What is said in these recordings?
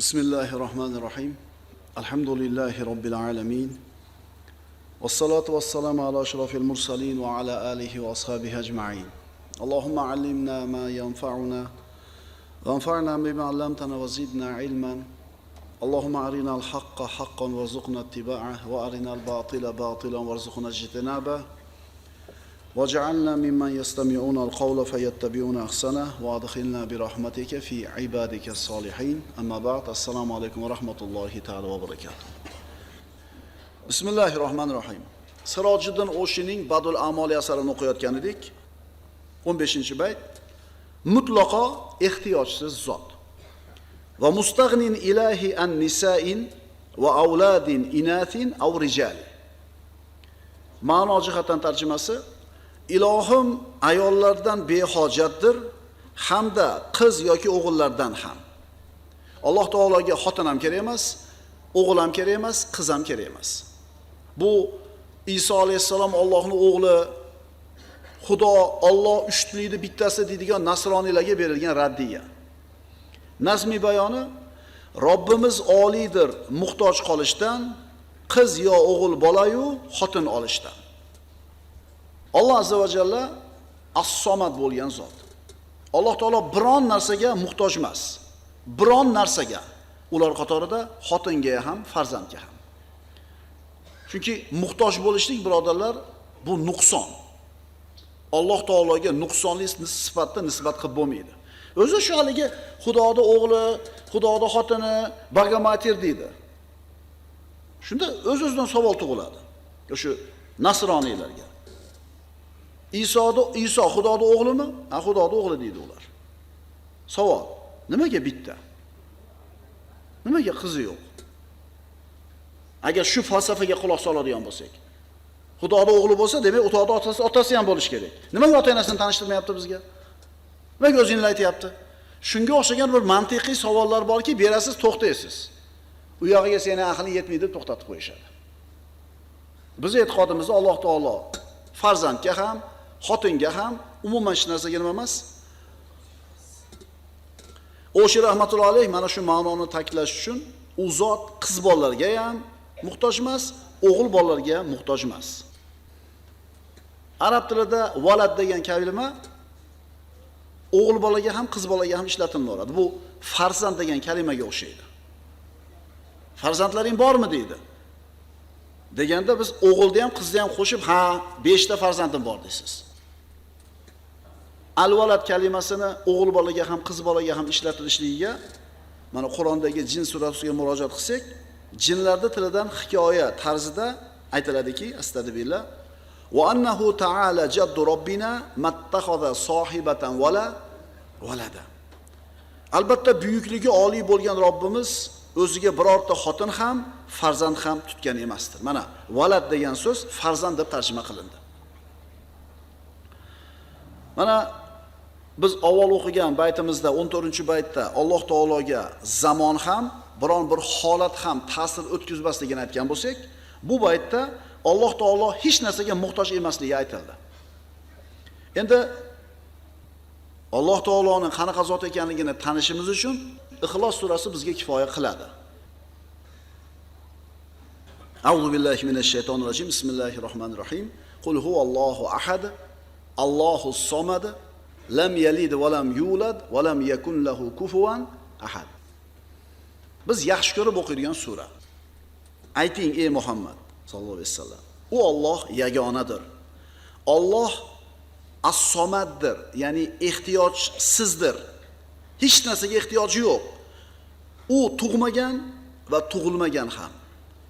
بسم الله الرحمن الرحيم الحمد لله رب العالمين والصلاة والسلام على أشرف المرسلين وعلى آله وأصحابه أجمعين اللهم علمنا ما ينفعنا وانفعنا بما علمتنا وزدنا علما اللهم أرنا الحق حقا وارزقنا اتباعه وأرنا الباطل باطلا وارزقنا اجتنابه واجعلنا ممن يستمعون القول فيتبعون أحسنه وأدخلنا برحمتك في عبادك الصالحين. أما بعد السلام عليكم ورحمة الله تعالى وبركاته. بسم الله الرحمن الرحيم. سراج الدين أوشينين بعض الاعمال يسار نقيات كندك 15 بيت. مطلقا اختياج الزاد. ومستغن اله عن نساء وأولاد إناث أو رجال. معنى جهه ترجمة ilohim ayollardan behojatdir hamda qiz yoki o'g'illardan ham. Alloh taologa xotin ham kerak emas, o'g'il ham kerak emas, qiz ham kerak emas. Bu Iso alayhissalom Allohning o'g'li Xudo Alloh uchtlikni bittasi deydigan nasroniylarga berilgan raddiya. Nazmi bayoni Robbimiz oliydir muhtoj qolishdan, qiz yo o'g'il bolayu xotin olishdan. Alloh azza va jalla as-somad bo'lgan zot. Alloh taolo biron narsaga muhtoj emas. Biron narsaga ular qatorida xotinga ham, farzandga ham. Chunki muhtoj bo'lishlik birodarlar bu nuqson. Alloh taologa nuqsonli sifatda nisbat qilib bo'lmaydi. O'zi shu haligi Xudoning o'g'li, Xudoning xotini Bagamatir deydi. Shunda o'z-o'zidan savol tug'iladi. O'sha nasroniylarga. Isoda Iso Xudoning o'g'limi? Ha, Xudoning o'g'li deydi ular. Savol: Nimaga bitta? Nimaga qizi yo'q? Agar shu falsafaga quloq soladigan bo'lsak, Xudoning o'g'li bo'lsa, demak, Xudoning otasi otasi ham bo'lish kerak. Nimaga ota-onasini tanishtirmayapti bizga? Nimaga o'zinglar aytyapti? Shunga o'xshagan bir mantiqiy savollar borki, berasiz, to'xtaysiz. U yog'iga seni aqling yetmaydi deb to'xtatib qo'yishadi. Biz e'tiqodimizda Alloh taolo farzandga ham, xotinga ham umuman hech narsaga nima emas. O'shi rahmatullohi alayh mana shu ma'noni ta'kidlash uchun u zot qiz bolalarga ham muhtoj emas, o'g'il bolalarga ham muhtoj emas. Arab tilida valad degan kalima o'g'il bolaga ham, qiz bolaga ham ishlatilaveradi. Bu farzand degan kalimaga o'xshaydi. Farzandlaring bormi deydi. Deganda biz o'g'ilni ham, qizni ham qo'shib, ha, 5 ta farzandim bor deysiz. Alvalad kalimasini o'g'il bolaga ham, qiz bolaga ham ishlatilishligiga mana Qur'ondagi jin surasiga murojaat qilsak, jinlarni tilidan hikoya tarzida aytiladiki, astagfirullah va annahu ta'ala jaddu robbina mattahoza sohibatan vala valada Albatta buyukligi oliy bo'lgan Robbimiz o'ziga birorta xotin ham, farzand ham tutgan emasdir. Mana valad degan so'z farzand deb tarjima qilindi. Mana biz avval o'qigan baytimizda 14-baytda Alloh taologa zamon ham, biron bir holat ham ta'sir o'tkazmasligini aytgan bo'lsak, bu baytda Alloh taolo hech narsaga muhtoj emasligi aytildi. Endi Alloh taoloning qanaqa zot ekanligini tanishimiz uchun Ixlos surasi bizga kifoya qiladi. A'udhu billahi minash shaytonir rojim. Bismillahir rohmanir rohim. Qul huvallohu ahad. Allohus somad. Lam yalid va lam yulad va lam yakun lahu kufuwan ahad. Biz yaxshi ko'rib o'qiydigan sura. Ayting ey Muhammad sallallohu alayhi vasallam. U Alloh yagonadir. Alloh as-somaddir, ya'ni ehtiyojsizdir. Hech narsaga ehtiyoji yo'q. U tug'magan va tug'ilmagan ham.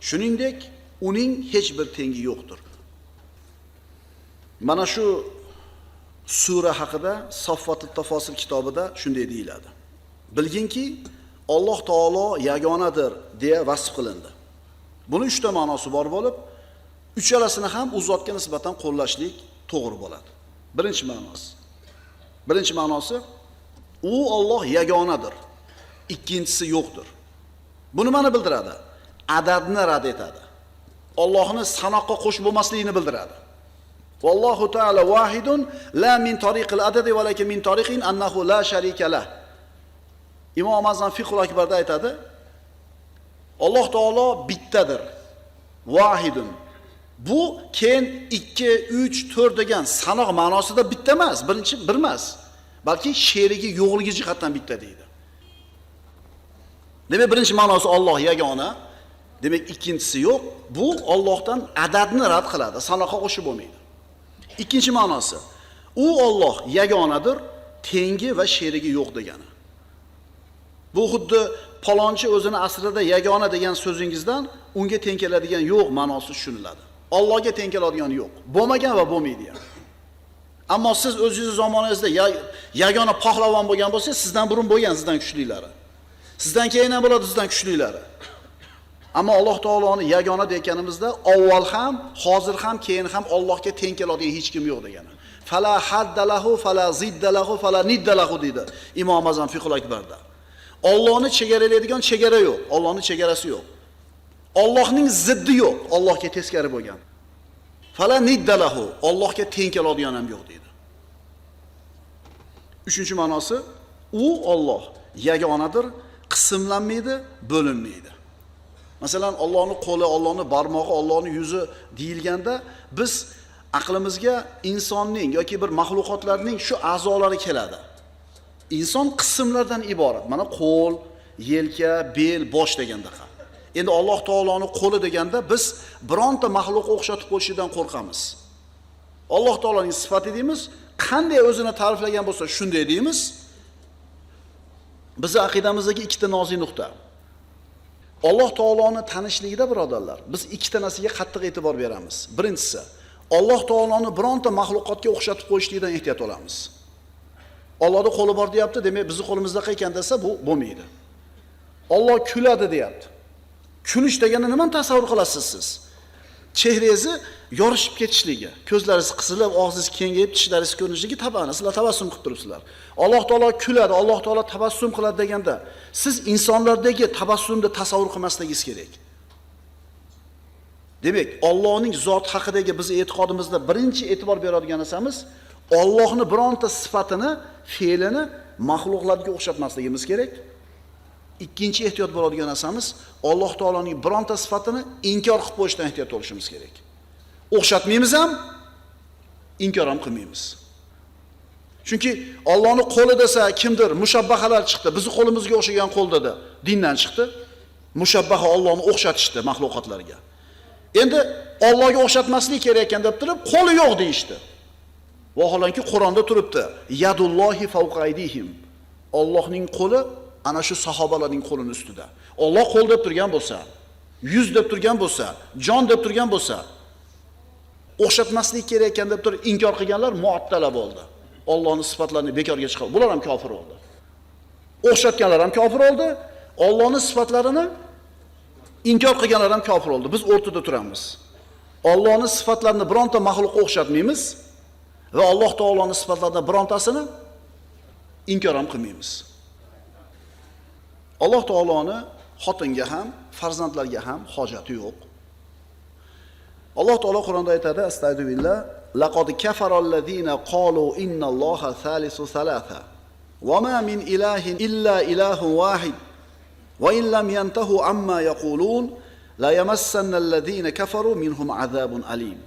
Shuningdek, uning hech bir tengi yo'qdir. Mana shu sura haqida Saffatut Tafosil kitobida shunday deyiladi. Bilginki, Alloh taolo yagonadir deya vasf qilindi. Buni 3 ta ma'nosi bor bo'lib, uchalasini ham u zotga nisbatan qo'llashlik to'g'ri bo'ladi. Birinchi ma'nosi. Birinchi ma'nosi u Alloh yagonadir. Ikkinchisi yo'qdir. Bu nimani bildiradi? Adadni rad etadi. Allohni sanoqqa qo'shib bo'lmasligini bildiradi. Vallohu ta'ala wahidun la min tariqil adadi valakin min tariqin annahu la sharika lah. Imom Azam Fiqhul Akbarda aytadi, Alloh taolo bittadir. Vahidun. Bu keyin 2, 3, 4 degan sanoq ma'nosida bitta emas, birinchi bir emas. Balki sherigi yo'qligi jihatdan bitta deydi. Demak, birinchi ma'nosi Alloh yagona. Demak, ikkinchisi yo'q. Bu Allohdan adadni rad qiladi, sanoqqa qo'shib bo'lmaydi. Ikkinchi ma'nosi u Alloh yagonadir, tengi va sherigi yo'q degani. Bu xuddi palonchi o'zini asrida yagona degan so'zingizdan unga teng keladigan yo'q ma'nosi tushuniladi. Allohga teng keladigan yo'q. Bo'lmagan va bo'lmaydi ham. Ammo siz o'zingiz zamoningizda ya- yagona pahlavon bo'lgan bo'lsangiz, sizdan burun bo'lgan sizdan kuchlilari. Sizdan keyin ham bo'ladi sizdan. Ammo Alloh taoloni yagona deganimizda avval ham, hozir ham, keyin ham Allohga teng keladigan hech kim yo'q degani. Fala haddalahu fala ziddalahu fala niddalahu dedi Imom Azam Fiqhul Akbarda. Allohni chegaralaydigan chegara yo'q, Allohning chegarasi yo'q. Allohning ziddi yo'q, Allohga teskari bo'lgan. Fala niddalahu, Allohga teng keladigan ham yo'q dedi. Uchinchi ma'nosi u Alloh yagonadir, qismlanmaydi, bo'linmaydi. Masalan, Allohning qo'li, Allohning barmog'i, Allohning yuzi deyilganda biz aqlimizga insonning yoki bir mahluqotlarning shu a'zolari keladi. Inson qismlardan iborat. Mana qo'l, yelka, bel, bosh degandaqa. Endi Alloh taoloning qo'li deganda biz bironta maxluqqa o'xshatib qo'yishidan qo'rqamiz. Alloh taoloning sifati deymiz, qanday o'zini ta'riflagan bo'lsa shunday deymiz. Bizi aqidamizdagi ikkita nozik nuqta. Alloh taoloni tanishligida birodarlar, biz ikkita narsaga qattiq e'tibor beramiz. Birinchisi, Alloh taoloni bironta maxluqotga o'xshatib qo'yishlikdan ehtiyot bo'lamiz. Allohning qo'li bor deyapti, demak bizni qo'limizda ekan desa bu bo'lmaydi. Alloh kuladi deyapti. Kulish degani nimani tasavvur qilasiz siz? Chehrangizni yorishib ketishligi, ko'zlaringiz qisilib, og'zingiz kengayib, tishlaringiz ko'rinishligi tabani, sizlar tabassum qilib turibsizlar. Alloh taolo kuladi, Alloh taolo tabassum qiladi deganda, siz insonlardagi tabassumni tasavvur qilmasligingiz kerak. Demak, Allohning zot haqidagi biz e'tiqodimizda birinchi e'tibor beradigan narsamiz Allohni bironta sifatini, fe'lini maxluqlarga o'xshatmasligimiz kerak. Ikkinchi ehtiyot bo'ladigan narsamiz Alloh taoloning bironta sifatini inkor qilib qo'yishdan ehtiyot bo'lishimiz kerak. O'xshatmaymiz ham, inkor ham qilmaymiz. Chunki Allohning qo'li desa kimdir mushabbahalar chiqdi. Bizni qo'limizga o'xshagan qo'l dedi. Dindan chiqdi. Mushabbaha Allohni o'xshatishdi maxluqotlarga. Endi Allohga o'xshatmaslik kerak ekan deb turib, qo'li yo'q deyishdi. Vaholanki Qur'onda turibdi. Yadullohi fawqa aydihim. Allohning qo'li ana shu sahobalarning qo'lining ustida. Alloh qo'l deb turgan bo'lsa, yuz deb turgan bo'lsa, jon deb turgan bo'lsa, o'xshatmaslik kerak ekan deb turib inkor qilganlar muattala bo'ldi. Allohning sifatlarini bekorga chiqardi. Bular ham kofir bo'ldi. O'xshatganlar ham kofir bo'ldi. Allohning sifatlarini inkor qilganlar ham kofir bo'ldi. Biz o'rtada turamiz. Allohning sifatlarini bironta maxluqqa o'xshatmaymiz va Alloh taoloning sifatlaridan birontasini inkor ham qilmaymiz. Alloh taoloni xotinga ham, farzandlarga ham hojati yo'q. Alloh taolo Qur'onda aytadi: Astagfirullah, laqad kafarallazina qalu innalloha thalithu thalatha va ma min ilahin illa ilahun wahid va in lam yantahu amma yaqulun la yamassannallazina kafaru minhum azabun alim.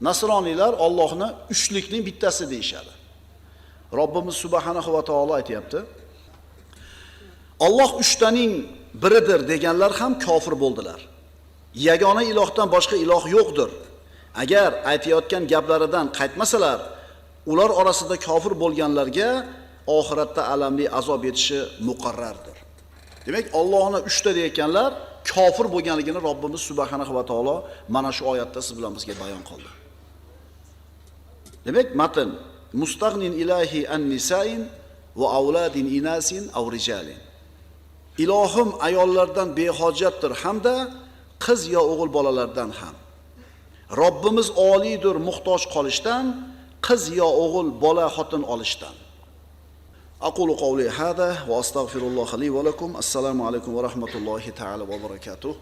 Nasroniylar Allohni uchlikning bittasi deyshadi. Robbimiz subhanahu va taolo aytayapti: Alloh uchtaning biridir deganlar ham kofir bo'ldilar. Yagona ilohdan boshqa iloh yo'qdir. Agar aytayotgan gaplaridan qaytmasalar, ular orasida kofir bo'lganlarga oxiratda alamli azob yetishi muqarrardir. Demak, Allohni uchta deyotganlar kofir bo'lganligini Robbimiz subhanahu va taolo mana shu oyatda siz bilan bizga bayon qildi. Demak, matn mustag'nin ilahi an nisain va avladin inasin aw rijalin. Ilohim ayollardan behojatdir hamda qiz yo o'g'il bolalardan ham. Robbimiz oliydir muhtoj qolishdan, qiz yo o'g'il bola xotin olishdan. Aqulu qawli hada va astag'firulloh li va lakum. Assalomu alaykum va rahmatullohi ta'ala va barakatuh.